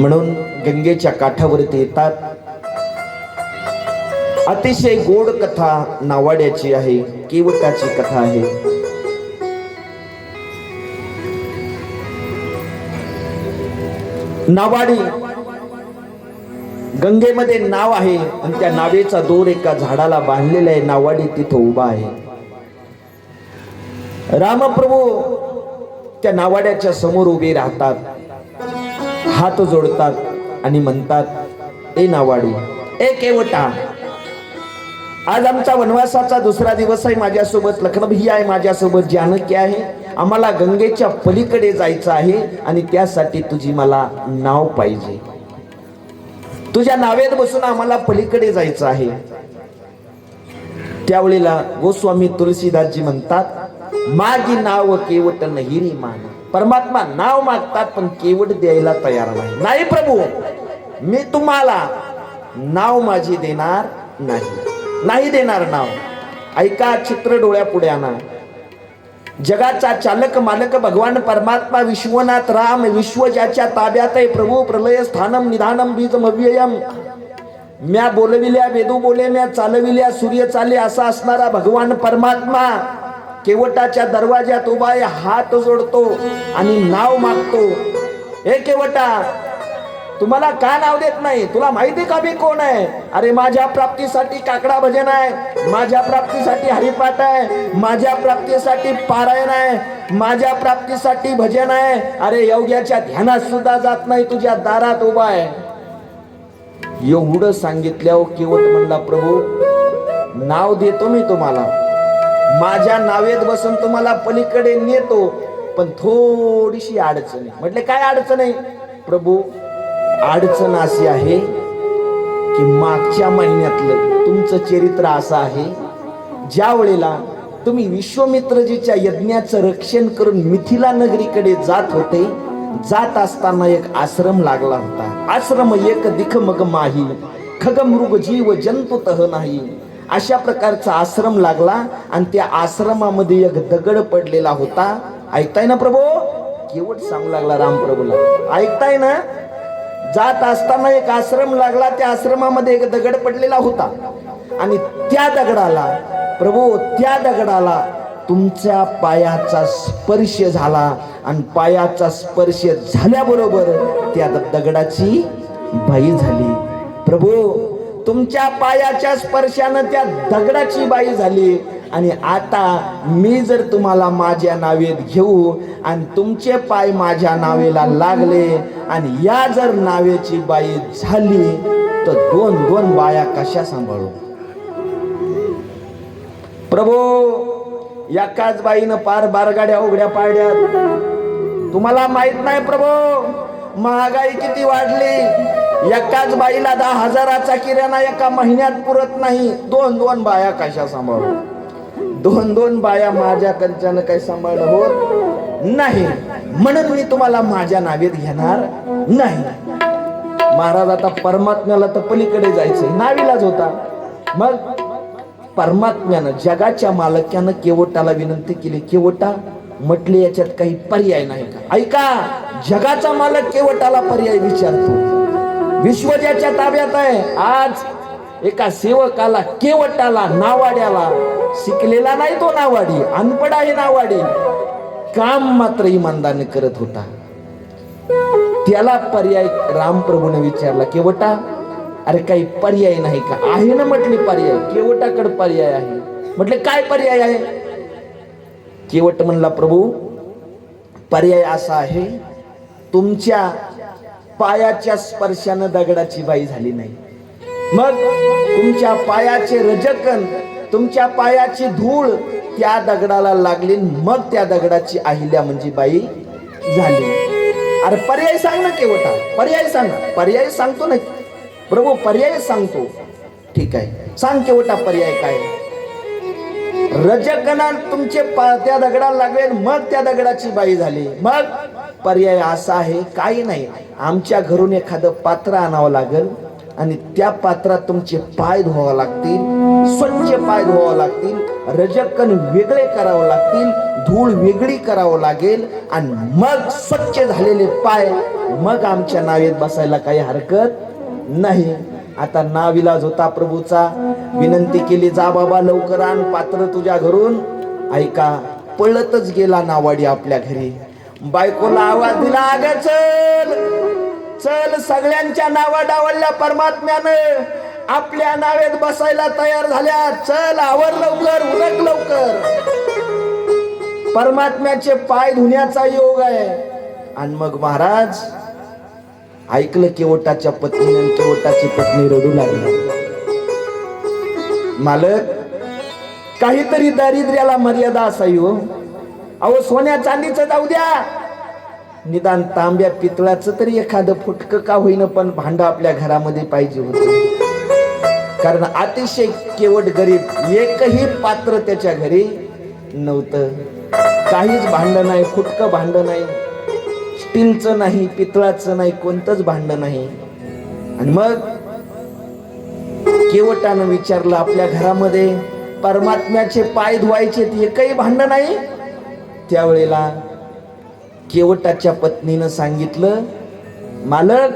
म्हणून गंगेच्या काठावरती येतात. अतिशय गोड कथा नावाड्याची आहे केवटाची कथा आहे. नावाडी गंगेमध्ये नाव आहे आणि त्या नावेचा दोर एका झाडाला बांधलेला आहे. नावाडी तिथं उभा आहे. रामप्रभू त्या नावाड्याच्या समोर उभे राहतात. हात जोडतात आणि म्हणतात ए नावाडी ए केवटा आज आमचा वनवासाचा दुसरा दिवस आहे माझ्यासोबत. लखनभी आहे माझ्यासोबत. जानकी आहे. आम्हाला गंगेच्या पलीकडे जायचं आहे आणि त्यासाठी तुझी मला नाव पाहिजे. तुझ्या नावेत बसून आम्हाला पलीकडे जायचं आहे. त्यावेळेला गोस्वामी तुलसीदासजी म्हणतात मागी नाव केवट नहिरी मान. परमात्मा नाव मागतात पण केवट द्यायला तयार नाही. नाही प्रभू मी तुम्हाला नाव माझी देणार नाही. नाही देणार नाव. ऐका चित्र डोळ्यापुढे आणा. जगाचा चालक मालक भगवान परमात्मा विश्वनाथ राम विश्व ज्याच्या ताब्यात आहे प्रभू प्रलय स्थानम निधानम बीज मव्ययम म्या बोलविल्या वेदू बोले म्या चालविल्या सूर्य चाले असा असणारा भगवान परमात्मा. केवटाच्या दरवाज्यात उभा आहे हात जोडतो आणि नाव मागतो. हे केवटा तुम्हाला का नाव देत नाही? तुला माहिती का मी कोण आहे? अरे माझ्या प्राप्तीसाठी काकडा भजन आहे. माझ्या प्राप्तीसाठी हरिपाठ आहे. माझ्या प्राप्तीसाठी पारायण आहे. माझ्या प्राप्तीसाठी भजन आहे. अरे योग्याच्या ध्यानात सुद्धा जात नाही तुझ्या दारात उभा आहे. एवढं सांगितल्यावर केवट म्हणला प्रभू नाव देतो मी तुम्हाला. माझ्या नावेत बसून तुम्हाला पलीकडे नेतो पण थोडीशी अडचण आहे. म्हटले काय अडचण आहे? प्रभू अडचण अशी आहे की मागच्या महिन्यातलं तुमचं चरित्र असं आहे ज्या वेळेला तुम्ही विश्वमित्रजीच्या यज्ञाचं रक्षण करून मिथिला नगरीकडे जात होते जात असताना एक आश्रम लागला होता. आश्रम एक दिख मग माही खग मृग जीव जंतु तह नाही. अशा प्रकारचा आश्रम लागला आणि त्या आश्रमामध्ये एक दगड पडलेला होता. ऐकताय ना प्रभू? केवट सांगू लागला रामप्रभूला ऐकताय ना? जात असताना एक आश्रम लागला त्या आश्रमामध्ये एक दगड पडलेला होता. आणि त्या दगडाला प्रभू त्या दगडाला तुमच्या पायाचा स्पर्श झाला आणि पायाचा स्पर्श झाल्याबरोबर त्या दगडाची बाई झाली. प्रभू तुमच्या पायाच्या स्पर्शानं त्या दगडाची बाई झाली. आणि आता मी जर तुम्हाला माझ्या नावेत घेऊ आणि तुमचे पाय माझ्या नावेला लागले आणि या जर नावेची बाई झाली तर दोन दोन बाया कशा सांभाळू? प्रभू एकाच बाईनं पार बारगाड्या उघड्या पाडल्या तुम्हाला माहीत नाही प्रभू महागाई किती वाढली. एकाच बाईला दहा हजाराचा किराणा एका महिन्यात पुरत नाही. दोन दोन बाया कशा सांभाळू? दोन दोन बाया माझ्याकडच्यानं काही सांभाळणं होत नाही. म्हणून मी तुम्हाला माझ्या नावेत घेणार नाही. महाराज आता परमात्म्याला तर पलीकडे जायचंय. नावीलाच होता. मग परमात्म्यानं जगाच्या मालक्यानं केवटाला विनंती केली. केवटा म्हटले याच्यात काही पर्याय नाही का? ऐका जगाचा मालक केवटाला पर्याय विचारतो. विश्व ज्याच्या ताब्यात आहे आज एका सेवकाला केवटाला नावाड्याला शिकलेला नाही तो नावाडी अनपड आहे नावाडी. काम मात्र इमानदाने करत होता. त्याला पर्याय रामप्रभूने विचारला केवटा अरे काही पर्याय नाही का? आहे ना म्हटले पर्याय केवटाकडे पर्याय आहे. म्हटले काय पर्याय आहे? केवट म्हणला प्रभू पर्याय असा आहे तुमच्या पायाच्या स्पर्शानं दगडाची बाई झाली नाही. मग तुमच्या पायाचे रजकन तुमच्या पायाची धूळ त्या दगडाला लागली मग त्या दगडाची अहिल्या म्हणजे बाई झाली. अरे पर्याय सांग ना केवटा पर्याय सांग ना पर्याय सांगतो ना प्रभू पर्याय सांगतो. ठीक आहे. सांग केवटा पर्याय काय? रजकना तुमचे पा- त्या दगडाला लागले मग त्या दगडाची बाई झाली. मग पर्याय असा आहे काही नाही. आमच्या घरून एखादं पात्र आणावं लागेल आणि त्या पात्रात तुमचे पाय धुवावं लागतील स्वच्छ पाय धुवावं लागतील रजकन वेगळे करावं लागतील धूळ वेगळी करावं लागेल आणि मग स्वच्छ झालेले पाय मग आमच्या नावेत बसायला काही हरकत नाही. आता नाविलाज होता प्रभूचा. विनंती केली जा बाबा लवकर आण पात्र तुझ्या घरून. ऐका पळतच गेला नावाडी आपल्या घरी. बायकोला आवाज दिला अग चल चल सगळ्यांच्या नावा डावलल्या परमात्म्यानं. आपल्या नावेत बसायला तयार झाल्या. चल आवर लवकर उरक लवकर. परमात्म्याचे पाय धुण्याचा योग आहे. आणि मग महाराज ऐकलं केवटाच्या पत्नीने केवटाची पत्नी रडू लागली. मालक काहीतरी दारिद्र्याला मर्यादा असावी हो. अहो सोन्या चांदीचं जाऊ द्या. निदान तांब्या पितळाचं तरी एखादं फुटकं का होईन पण भांड आपल्या घरामध्ये पाहिजे होत. कारण अतिशय केवट गरीब एकही पात्र त्याच्या घरी नव्हतं. काहीच भांड नाही फुटकं भांड नाही. स्टीलचं नाही पितळाचं नाही कोणतंच भांडण नाही. आणि मग केवटानं विचारलं आपल्या घरामध्ये परमात्म्याचे पाय धुवायचे एकही भांडं नाही. त्यावेळेला केवटाच्या पत्नीनं सांगितलं मालक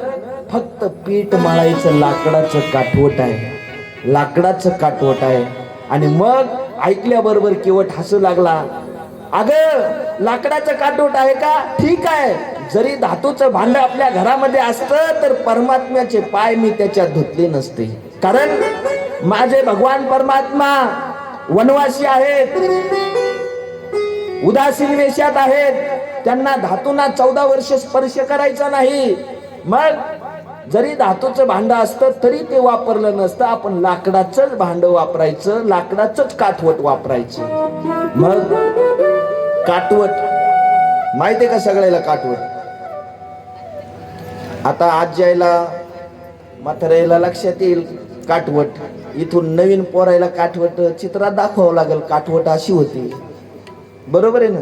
फक्त पीठ मळायचं लाकडाचं काठवट आहे. लाकडाचं काठवट आहे. आणि मग ऐकल्याबरोबर केवट हसू लागला अगं लाकडाचं काठवट आहे का? ठीक आहे. जरी धातूचं भांड आपल्या घरामध्ये असतं तर परमात्म्याचे पाय मी त्याच्यात धुतले नसते. कारण माझे भगवान परमात्मा वनवासी आहेत. उदासीन वेशात आहेत. त्यांना धातूंना चौदा वर्ष स्पर्श करायचा नाही. मग जरी धातूचं भांड असतं तरी ते वापरलं नसतं. आपण लाकडाचंच भांड वापरायचं लाकडाचंच काठवट वापरायचं. मग काटवट आहे का सगळ्याला काटवट आता आज जायला म्हाताऱ्याला लक्षात येईल काठवट. इथून नवीन पोरायला काठवट चित्रात दाखवावं लागेल काठवट अशी होती. बरोबर आहे ना?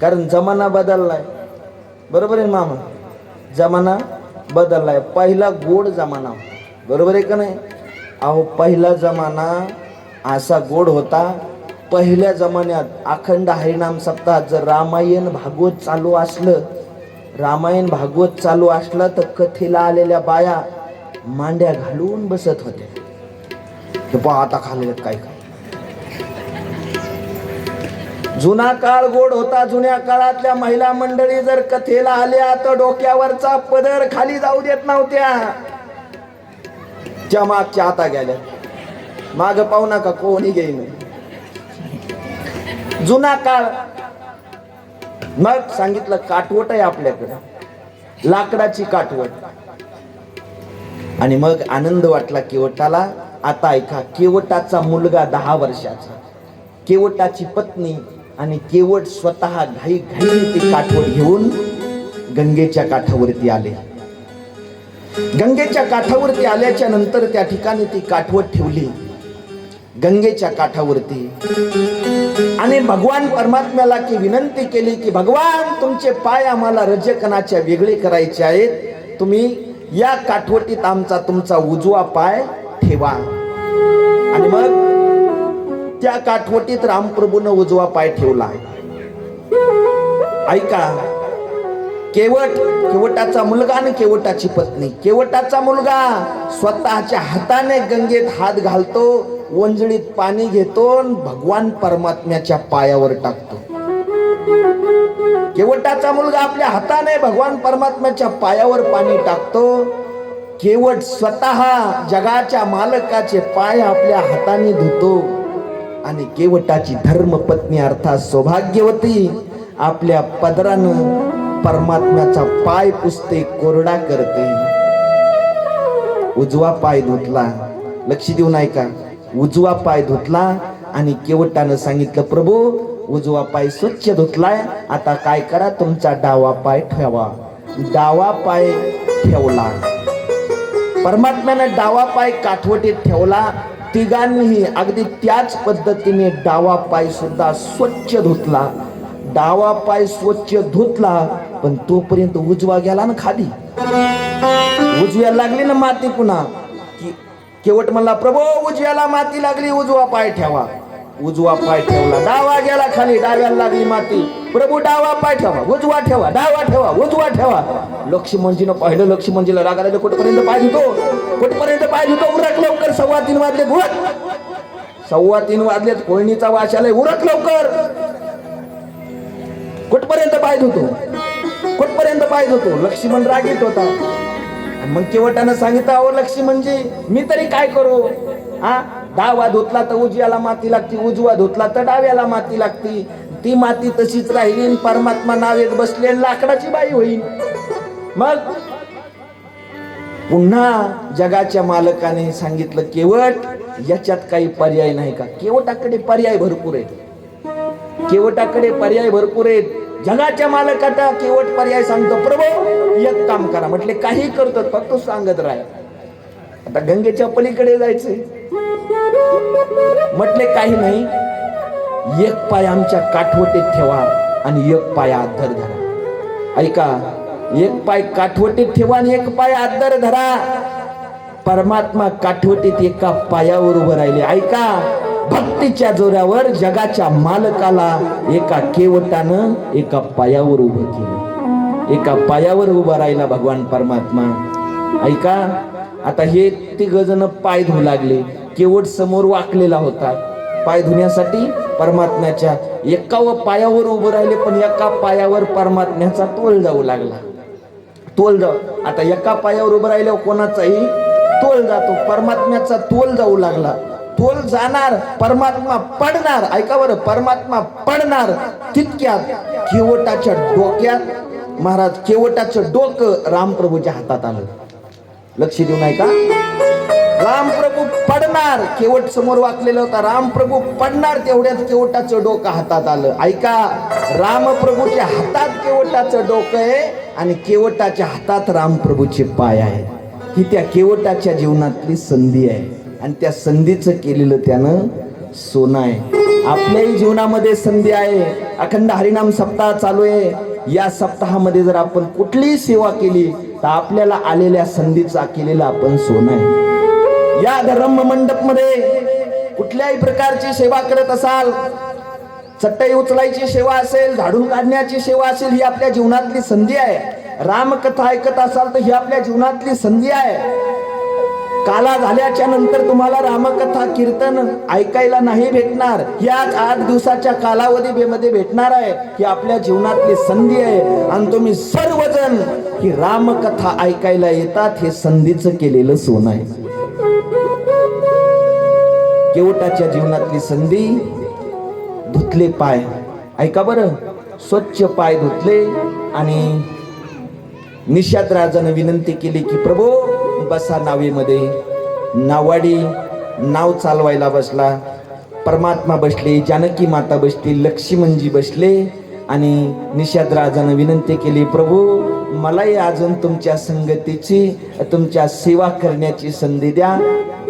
कारण जमाना बदललाय. बरोबर आहे मामा? जमाना बदललाय. पहिला गोड जमाना. बरोबर आहे का नाही? अहो पहिला जमाना असा गोड होता. पहिल्या जमान्यात अखंड हरिनाम सप्ताहात जर रामायण भागवत चालू असलं रामायण भागवत चालू असला तर कथेला आलेल्या बाया मांड्या घालून बसत होत्या. हे पहा आता खाल्लेत काय काय. जुना काळ गोड होता जुन्या काळातल्या महिला मंडळी जर कथेला आल्या तर डोक्यावरचा पदर खाली जाऊ देत नव्हत्या. त्या मागच्या आता गेल्या. माग पाहू नका कोणी घेईन. जुना काळ मग सांगितलं काटवट आहे आपल्याकडं. लाकडाची काठवट. आणि मग आनंद वाटला केवटाला आता ऐका केवटाचा मुलगा दहा वर्षाचा. केवटाची पत्नी आणि केवट स्वतः घाई घाई ती काठवट घेऊन गंगेच्या काठावरती आले. गंगेच्या काठावरती आल्याच्यानंतर त्या ठिकाणी ती काठवट ठेवली. गंगेच्या काठावरती. आणि भगवान परमात्म्याला की विनंती केली की भगवान तुमचे पाय आम्हाला रजकणाच्या वेगळे करायचे आहेत. तुम्ही या काठवटीत आमचा तुमचा उजवा पाय ठेवा. आणि मग त्या काठवटीत रामप्रभूनं उजवा पाय ठेवला. ऐका. केवट केवटाचा मुलगा आणि केवटाची पत्नी. केवटाचा मुलगा स्वतःच्या हाताने गंगेत हात घालतो वंजळीत पाणी घेतो आणि भगवान परमात्म्याच्या पायावर टाकतो. केवटाचा मुलगा आपल्या हाताने भगवान परमात्म्याच्या पायावर पाणी टाकतो. केवट स्वतः जगाच्या मालकाचे पाय आपल्या हाताने धुतो. आणि केवटाची धर्मपत्नी अर्थात सौभाग्यवती आपल्या पदरानं परमात्म्याचा पाय पुसते कोरडा करते. उजवा पाय धुतला. लक्ष देऊन ऐका. उजवा पाय धुतला आणि केवटानं सांगितलं प्रभू उजवा पाय स्वच्छ धुतलाय. आता काय करा? तुमचा डावा पाय ठेवा. डावा पाय ठेवला. परमात्म्यानं डावा पाय काठवटीत ठेवला. तिघांनीही अगदी त्याच पद्धतीने डावा पाय सुद्धा स्वच्छ धुतला. डावा पाय स्वच्छ धुतला पण तोपर्यंत उजवा गेला ना खाली. उजव्या लागली ना माती पुन्हा. की केवट म्हणला प्रभू उजव्याला माती लागली उजवा पाय ठेवा. उजवा पाय ठेवला डावा गेला खाली डाव्याला लागली माती. प्रभू डावा पाय ठेवा उजवा ठेवा डावा ठेवा उजवा ठेवा. लक्ष्मणजीनं पाहिलं लक्ष्मणजीला रागाला कुठपर्यंत पाय धुतो कुठपर्यंत पाय धुतो उरक लवकर सव्वा तीन वाजले उरक. सव्वा तीन वाजलेत कोळणीचा वास आलाय उरक लवकर. कुठपर्यंत पाय धुतो? कुठपर्यंत पाय धुतो? लक्ष्मण रागीत होता. मग केवटानं सांगितलं अहो लक्ष्मणजी मी तरी काय करू? हा डावा धुतला तर उजव्याला माती लागती उजवा धुतला तर डाव्याला माती लागती. ती माती तशीच राहिली आणि परमात्मा नावेत बसले आणि लाकडाची बाई होईल मग पुन्हा जगाच्या मालकाने सांगितलं केवट याच्यात काही पर्याय नाही का? केवटाकडे पर्याय भरपूर आहेत. केवटाकडे पर्याय भरपूर आहेत. जगाच्या मालकाचा केवट पर्याय सांगतो प्रभू एक काम करा. म्हटले काही करतो फक्त सांगत राहा. आता गंगेच्या पलीकडे जायचंय. म्हटले काही नाही. एक पाय आमच्या काठवटीत ठेवा आणि एक पाय आदर धरा. ऐका एक पाय काठवटीत ठेवा आणि एक पाय आदर धरा. परमात्मा काठवटीत एका पायावर उभं राहिले. ऐका भक्तीच्या जोरावर जगाच्या मालकाला एका केवटानं एका पायावर उभं केलं. एका पायावर उभा राहिला भगवान परमात्मा. ऐका आता हे तिघ जण पाय धुवू लागले. केवट समोर वाकलेला होता. पाय धुण्यासाठी परमात्म्याच्या एका व पायावर उभं राहिले पण एका पायावर परमात्म्याचा तोल जाऊ लागला. तोल जाऊ आता एका पायावर उभं राहिल्यावर कोणाचाही तोल जातो. परमात्म्याचा तोल जाऊ लागला. तोल जाणार परमात्मा पडणार ऐका बरं परमात्मा पडणार तितक्यात केवटाच्या डोक्यात महाराज केवटाचं डोकं रामप्रभूच्या हातात आलं. लक्ष देऊन ऐका. रामप्रभू पडणार केवट समोर वाकलेला होता रामप्रभू पडणार तेवढ्यात केवटाचं डोकं हातात आलं. ऐका रामप्रभूच्या हातात केवटाचं डोकं आहे आणि केवटाच्या हातात रामप्रभूचे पाय आहेत. ही त्या केवटाच्या जीवनातली संधी आहे. आणि त्या संधीचं केलेलं त्यानं सोनं आहे. आपल्याही जीवनामध्ये संधी आहे. अखंड हरिनाम सप्ताह चालू आहे. या सप्ताहामध्ये जर आपण कुठलीही सेवा केली तर आपल्याला आलेल्या संधीचा केलेला आपण सोनं आहे. या धर्म मंडपमध्ये कुठल्याही प्रकारची सेवा करत असाल चटई उचलायची सेवा असेल झाडून काढण्याची सेवा असेल ही आपल्या जीवनातली संधी आहे. रामकथा ऐकत असाल तर ही आपल्या जीवनातली संधी आहे. काला झाल्याच्यानंतर तुम्हाला रामकथा कीर्तन ऐकायला नाही भेटणार. याच आठ दिवसाच्या कालावधीमध्ये भेटणार आहे. ही आपल्या जीवनातली संधी आहे. आणि तुम्ही सर्वजण ही रामकथा ऐकायला येतात. हे संधीचं केलेलं सोनं आहे. केवटाच्या जीवनातली संधी धुतले पाय. ऐका बरं. स्वच्छ पाय धुतले आणि निषाद राजानं विनंती केली की प्रभू बसा नावेमध्ये. नावाडी नाव चालवायला बसला. परमात्मा बसले जानकी माता बसली लक्ष्मणजी बसले आणि निषाद राजानं विनंती केली प्रभू मलाही अजून तुमच्या संगतीची तुमच्या सेवा करण्याची संधी द्या.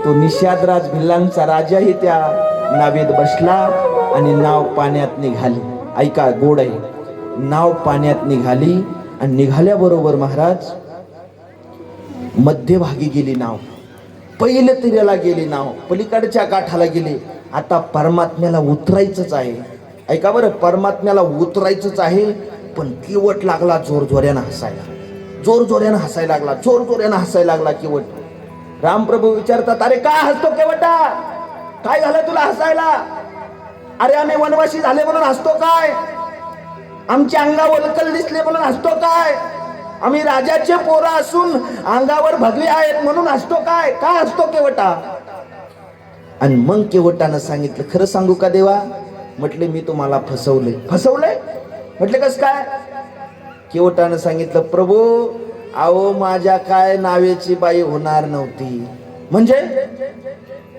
तो निषादराज भिल्लांचा राजाही त्या नावेत बसला आणि नाव पाण्यात निघाली. ऐका गोड आहे. नाव पाण्यात निघाली आणि निघाल्याबरोबर महाराज मध्यभागी गेली नाव. पहिल्या तिऱ्याला गेली नाव. पलीकडच्या काठाला गेली. आता परमात्म्याला उतरायचंच आहे. ऐका बरं परमात्म्याला उतरायचंच आहे पण केवट लागला जोर जोऱ्यानं हसायला. जोर जोऱ्यानं हसायला लागला. जोर जोऱ्यानं हसायला लागला केवट. रामप्रभू विचारतात अरे का हसतो केवटा? काय झालं तुला हसायला? अरे आम्ही वनवासी झाले म्हणून हसतो काय? आमच्या अंगावर कल दिसले म्हणून हसतो काय? आम्ही राजाचे पोरं असून अंगावर भगवे आहेत म्हणून असतो काय? का असतो केवटा? आणि मग केवटानं सांगितलं खरं सांगू का देवा? म्हटले मी तुम्हाला फसवले. फसवले? म्हटले कस काय? केवटानं सांगितलं प्रभू अहो माझ्या काय नावेची बाई होणार नव्हती. म्हणजे?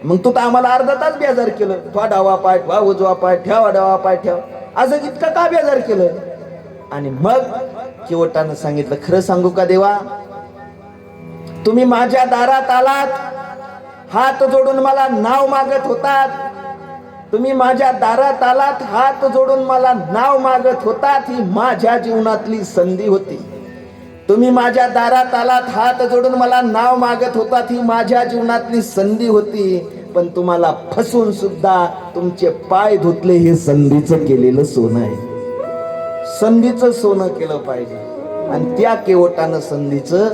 मग तू तर आम्हाला अर्धा तास बेजार केलं. तो डावा पाय ठेवा उजवा पाय ठेवा डावा पाय ठेवा. असं इतकं का बेजार केलं? आणि मग किवटानं सांगितलं खरं सांगू का देवा? तुम्ही माझ्या दारात आलात. हात जोडून मला नाव मागत होतात. तुम्ही माझ्या दारात आलात. हात जोडून मला नाव मागत होतात ही माझ्या जीवनातली संधी होती. तुम्ही माझ्या दारात आलात. हात जोडून मला नाव मागत होतात ही माझ्या जीवनातली संधी होती. पण तुम्हाला फसून सुद्धा तुमचे पाय धुतले हे संधीचं केलेलं सोनं आहे. संधीचं सोनं केलं पाहिजे. आणि त्या केवटानं संधीचं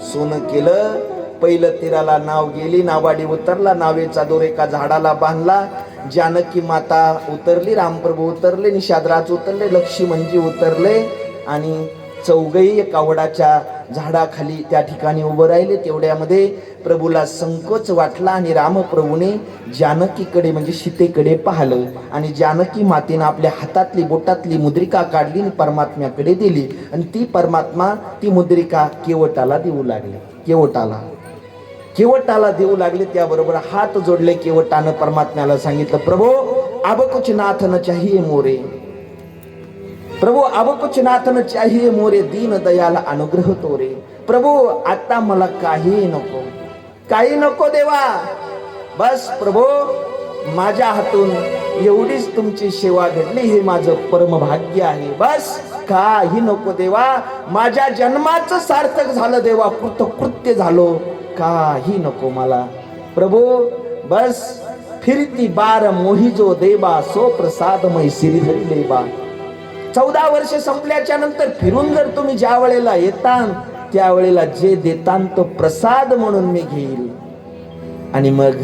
सोनं केलं. पहिलं तीराला नाव गेली नावाडी उतरला नावेचा दोर एका झाडाला बांधला. जानकी माता उतरली रामप्रभू उतरले निषादराज उतरले लक्ष्मणजी उतरले आणि चौघही कावडाच्या झाडाखाली त्या ठिकाणी उभं राहिले. तेवढ्यामध्ये प्रभूला संकोच वाटला आणि रामप्रभूने जानकीकडे म्हणजे सीतेकडे पाहिलं आणि जानकी मातेनं आपल्या हातातली बोटातली मुद्रिका काढली आणि परमात्म्याकडे दिली. आणि ती परमात्मा ती मुद्रिका केवटाला देऊ लागली. केवटाला. केवटाला देऊ लागले त्याबरोबर हात जोडले केवटानं. परमात्म्याला सांगितलं प्रभो आबकुच कुछ नाथ न मोरे. प्रभू अब नाथन चाहिए मोरे दीन दयाल अनुग्रह तोरे। प्रभू आता मला काही नको। काही नको देवा। बस प्रभू माझ्या हातून एवढीच तुमची सेवा घडली हे माझं परमभाग्य आहे। बस काही नको देवा। माझ्या जन्माचं सार्थक झालं देवा कृतकृत्य झालो। काही नको मला। प्रभू बस फिरती बार मोहिजो देवा सो प्रसादमय श्रीधरी देवा चौदा वर्ष संपल्याच्या नंतर फिरून जर तुम्ही ज्या वेळेला येतान त्यावेळेला जे देतान तो प्रसाद म्हणून मी घेईल. आणि मग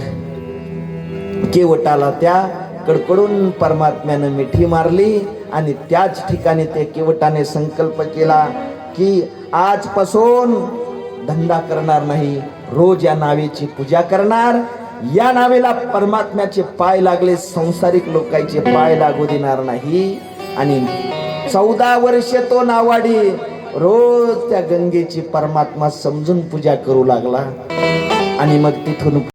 केवटाला त्या कडकडून परमात्म्यानं मिठी मारली आणि त्याच ठिकाणी ते केवटाने संकल्प केला की आजपासून धंदा करणार नाही रोज या नावेची पूजा करणार. या नावेला परमात्म्याचे पाय लागले संसारिक लोकांचे पाय लागू देणार नाही. आणि चौदा वर्ष तो नावाडी रोज त्या गंगेची परमात्मा समजून पूजा करू लागला. आणि मग तिथून